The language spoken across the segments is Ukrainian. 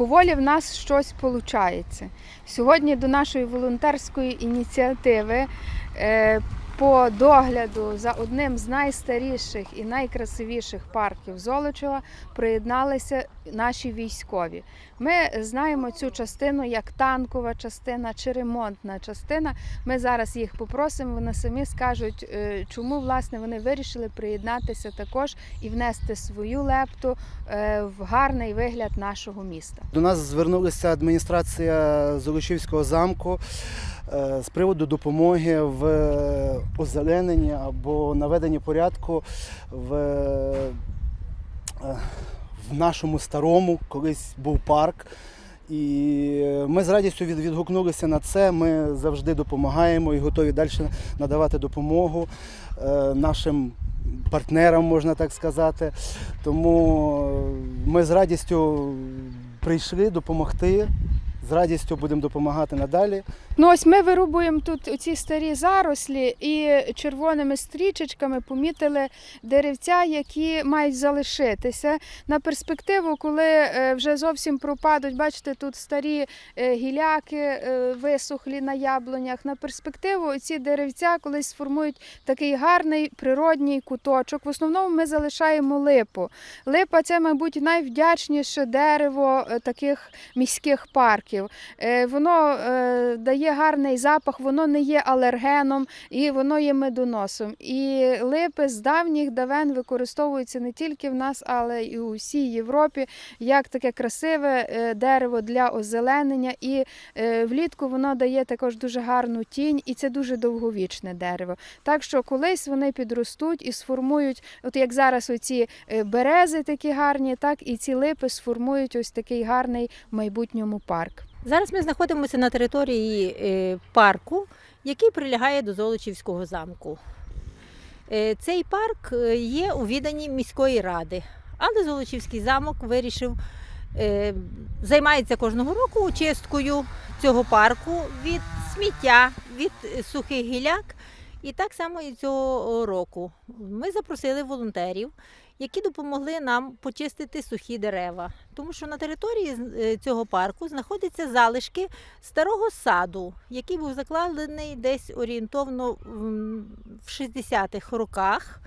поволі в нас щось виходить. Сьогодні до нашої волонтерської ініціативи е, по догляду за одним з найстаріших і найкрасивіших парків Золочева приєдналися наші військові. Ми знаємо цю частину як танкова частина чи ремонтна частина. Ми зараз їх попросимо, вони самі скажуть, е, чому власне вони вирішили приєднатися також і внести свою лепту е, в гарний вигляд нашого міста. До нас звернулася адміністрація Золочівського замку з приводу допомоги в озелененні або наведенні порядку в, е, в нашому старому, колись був парк. І ми з радістю від- відгукнулися на це. Ми завжди допомагаємо і готові далі надавати допомогу е, нашим партнерам, можна так сказати. Тому ми з радістю прийшли допомогти. З радістю будемо допомагати надалі. Ну ось ми вирубуємо тут ці старі зарослі і червоними стрічечками помітили деревця, які мають залишитися на перспективу, коли е, вже зовсім пропадуть. Бачите, тут старі е, гіляки е, висохлі на яблунях. На перспективу ці деревця колись сформують такий гарний природній куточок. В основному ми залишаємо липу. Липа це, мабуть, найвдячніше дерево таких міських парків. Е, Воно е, дає гарний запах, воно не є алергеном і воно є медоносом. І липи з давніх давен використовуються не тільки в нас, але й у всій Європі як таке красиве е, дерево для озеленення. І влітку воно дає також дуже гарну тінь, і це дуже довговічне дерево. Так що колись вони підростуть і сформують, от як зараз оці берези такі гарні, так і ці липи сформують ось такий гарний в майбутньому парк. Зараз ми знаходимося на території е, парку, який прилягає до Золочівського замку. Е, Цей парк е, є у віданні міської ради, але Золочівський замок вирішив займається кожного року очисткою цього парку від сміття, від сухих гіляк. І так само і цього року. Ми запросили волонтерів, які допомогли нам почистити сухі дерева. Тому що на території е, цього парку знаходяться залишки старого саду, який був закладений десь орієнтовно в 60-х роках.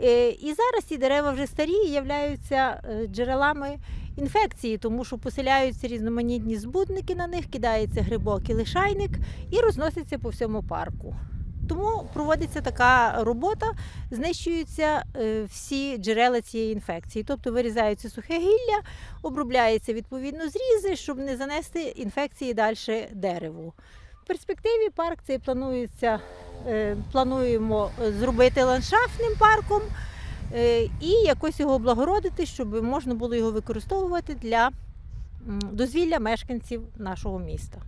Е, І зараз ці дерева вже старі і являються е, джерелами інфекції, тому що поселяються різноманітні збудники на них, кидається грибок і лишайник і розноситься по всьому парку. Тому проводиться така робота, знищуються е, всі джерела цієї інфекції. Тобто вирізається сухе гілля, обробляється відповідно зрізи, щоб не занести інфекції далі дереву. В перспективі парк цей планується, е, плануємо зробити ландшафтним парком е, і якось його облагородити, щоб можна було його використовувати для дозвілля мешканців нашого міста.